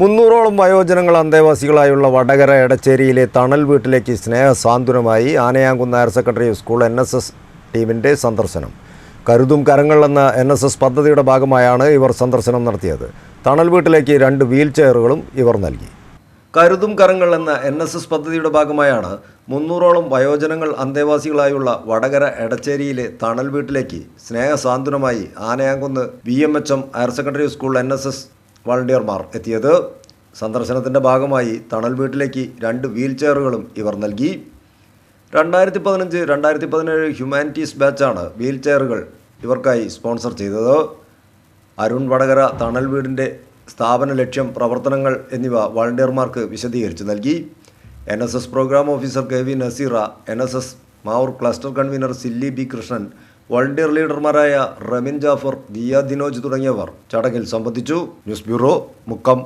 മുന്നൂറോളം വയോജനങ്ങൾ അന്തേവാസികളായുള്ള വടകര എടച്ചേരിയിലെ തണൽ വീട്ടിലേക്ക് സ്നേഹസാന്ത്വനമായി Anayamkunnu higher secondary school N S S ടീമിന്റെ സന്ദർശനം. കരുതും കരങ്ങൾ എന്ന എൻ എസ് എസ് പദ്ധതിയുടെ ഭാഗമായാണ് ഇവർ സന്ദർശനം നടത്തിയത്. തണൽ വീട്ടിലേക്ക് രണ്ട് വീൽ ചെയറുകളും ഇവർ നൽകി. കരുതും കരങ്ങൾ എന്ന എൻ എസ് എസ് പദ്ധതിയുടെ ഭാഗമായാണ് മുന്നൂറോളം വയോജനങ്ങൾ അന്തേവാസികളായുള്ള വടകര എടച്ചേരിയിലെ തണൽ വീട്ടിലേക്ക് സ്നേഹസാന്ത്വനമായി Anayamkunnu V M H M higher secondary school N S S വളണ്ടിയർമാർ എത്തിയത്. സന്ദർശനത്തിന്റെ ഭാഗമായി തണൽ വീട്ടിലേക്ക് രണ്ട് വീൽ ചെയറുകളും ഇവർ നൽകി. രണ്ടായിരത്തി പതിനഞ്ച് രണ്ടായിരത്തി പതിനേഴ് ഹ്യൂമാനിറ്റീസ് ബാച്ചാണ് വീൽ ചെയറുകൾ ഇവർക്കായി സ്പോൺസർ ചെയ്തത്. അരുൺ വടകര തണൽ വീടിന്റെ സ്ഥാപന ലക്ഷ്യം പ്രവർത്തനങ്ങൾ എന്നിവ വളണ്ടിയർമാർക്ക് വിശദീകരിച്ചു നൽകി. N S S program officer K V Naseera N S S Mavoor cluster convener Silly B Krishnan volunteer ലീഡർമാരായ Ramin Jafar Diya Dinoj തുടങ്ങിയവർ ചടങ്ങിൽ സംബന്ധിച്ചു. News bureau Mukkam.